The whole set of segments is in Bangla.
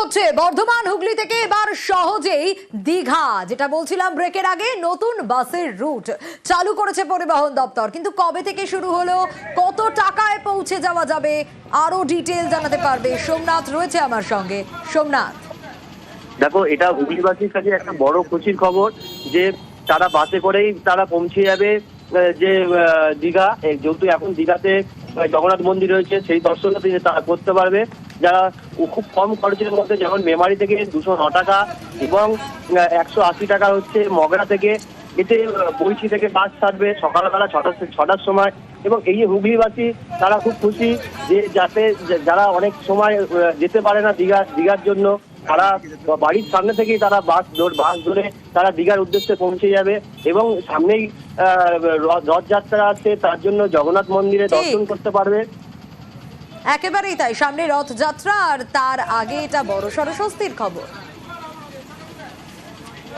হচ্ছে বর্ধমান হুগলি থেকে এবার সহজেই দীঘা, যেটা বলছিলাম ব্রেকের আগে, নতুন বাসের রুট চালু করেছে পরিবহন দপ্তর। কিন্তু কবে থেকে শুরু হলো, কত টাকায় পৌঁছে যাওয়া যাবে, আরও ডিটেল জানাতে পারবে সোমনাথ। রয়েছে আমার সঙ্গে, সোমনাথ। দেখো, এটা হুগলিবাসীর কাছে একটা বড় খুশির খবর যে তারা বাসে করেই তারা পৌঁছে যাবে যে দীঘা। যেহেতু এখন দীঘাতে জগন্নাথ মন্দির রয়েছে, সেই দর্শনটা তিনি তারা করতে পারবে। যারা খুব কম খরচের মধ্যে যেমন মেমারি থেকে দুশো ন টাকা এবং একশো আশি টাকা হচ্ছে মগরা থেকে এতে বৈশি থেকে বাস ছাড়বে সকালবেলা ছটা ছটার সময় এবং এই যে হুগলিবাসী তারা খুব খুশি যে যাতে যারা অনেক সময় যেতে পারে না দীঘা দীঘার জন্য তারা বাড়ির সামনে থেকেই তারা বাস ধর বাস ধরে তারা দীঘার উদ্দেশ্যে পৌঁছে যাবে এবং সামনেই রথযাত্রা আছে তার জন্য জগন্নাথ মন্দিরে দর্শন করতে পারবে। একেবারেই তাই, সামনে রথযাত্রা, আর তার আগে এটা বড় সড় স্বস্তির খবর।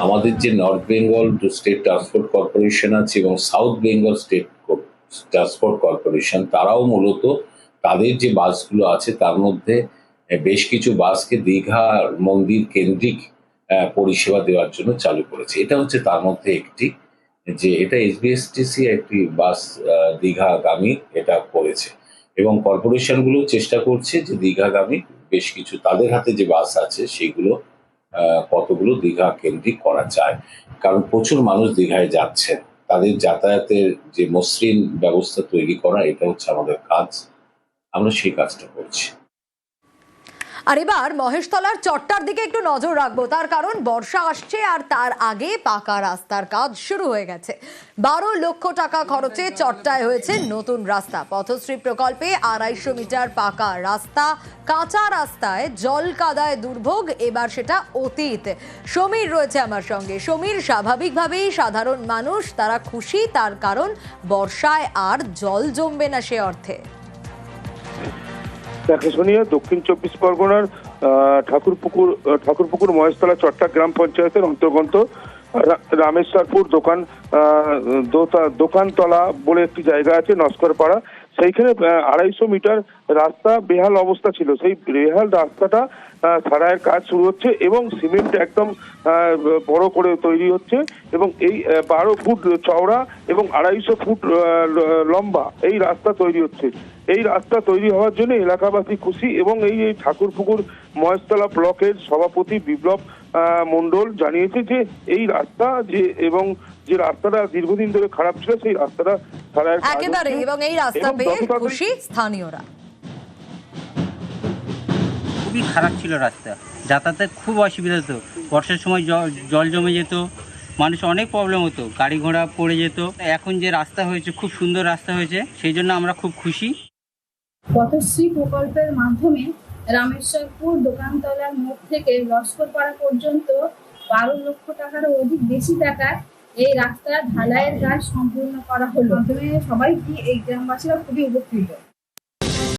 আমাদের যে North Bengal State Transport Corporation আছে এবং South Bengal State Transport Corporation তারাও মূলত তাদের যে বাসগুলো আছে, তার মধ্যে বেশ কিছু বাসকে দীঘা মন্দির কেন্দ্রিক পরিষেবা দেওয়ার জন্য চালু করেছে। এটা হচ্ছে তার মধ্যে একটি, যে এটা এসবিএসটিসি একটি বাস দীঘাগামী এটা করেছে। এবং কর্পোরেশনগুলো চেষ্টা করছে যে দীঘাগামী বেশ কিছু তাদের হাতে যে বাস আছে সেগুলো কতগুলো দীঘা কেন্দ্রিক করা যায়। কারণ প্রচুর মানুষ দীঘায় যাচ্ছেন। তাদের যাতায়াতের যে মসৃণ ব্যবস্থা তৈরি করা, এটা হচ্ছে আমাদের কাজ। আমরা সেই কাজটা করছি। আর এবার মহেশতলার চট্টার দিকে একটু নজর রাখব। তার কারণ বর্ষা আসছে আর তার আগে পাকা রাস্তার কাজ শুরু হয়ে গেছে। বারো লক্ষ টাকা খরচে চট্টায় হয়েছে নতুন রাস্তা। পথশ্রী প্রকল্পে আড়াইশো মিটার পাকা রাস্তা, কাঁচা রাস্তায় জল কাদায় দুর্ভোগ, এবার সেটা অতীত। সমীর রয়েছে আমার সঙ্গে। সমীর, স্বাভাবিকভাবেই সাধারণ মানুষ, তারা খুশি, তার কারণ বর্ষায় আর জল জমবে না সে অর্থে। শুনিয়ে দক্ষিণ চব্বিশ পরগনার ঠাকুরপুকুর ঠাকুরপুকুর মহেশতলা চট্টা গ্রাম পঞ্চায়েতের অন্তর্গত রামেশ্বরপুর দোকান দোকানতলা বলে একটি জায়গা আছে নস্করপাড়া। সেইখানে আড়াইশো মিটার রাস্তা বেহাল অবস্থা ছিল। সেই বেহাল রাস্তাটা সারাইয়ের কাজ শুরু হচ্ছে এবং সিমেন্ট একদম বড় করে তৈরি হচ্ছে এবং এই বারো ফুট চওড়া এবং আড়াইশো ফুট লম্বা এই রাস্তা তৈরি হচ্ছে। এই রাস্তা তৈরি হওয়ার জন্য এলাকাবাসী খুশি এবং এই ঠাকুরপুকুর মহেশতলা ব্লকের সভাপতি বিপ্লব আহ, মণ্ডল জানিয়েছে যে এই রাস্তা যে এবং যে রাস্তাটা দীর্ঘদিন ধরে খারাপ ছিল সেই রাস্তাটা একেবারে এবং এই রাস্তা পেয়ে খুশি স্থানীয়রা। খুবই খারাপ ছিল রাস্তা। যাতায়াতে খুব অসুবিধা হতো। বর্ষার সময় জল জমে যেত মানুষ অনেক প্রবলেম হতো গাড়ি ঘোড়া পড়ে যেত। এখন যে রাস্তা হয়েছে খুব সুন্দর রাস্তা হয়েছে সেই জন্য আমরা খুব খুশি। পথশ্রী প্রকল্পের মাধ্যমে রামেশ্বরপুর দোকানতলার মোড় থেকে লস্করপাড়া পর্যন্ত বারো লক্ষ টাকারও অধিক বেশি টাকায় এই রাস্তা ঢালাইয়ের কাজ সম্পূর্ণ করা হলো। সবাই কি এই গ্রামবাসীরা খুবই উপকৃত?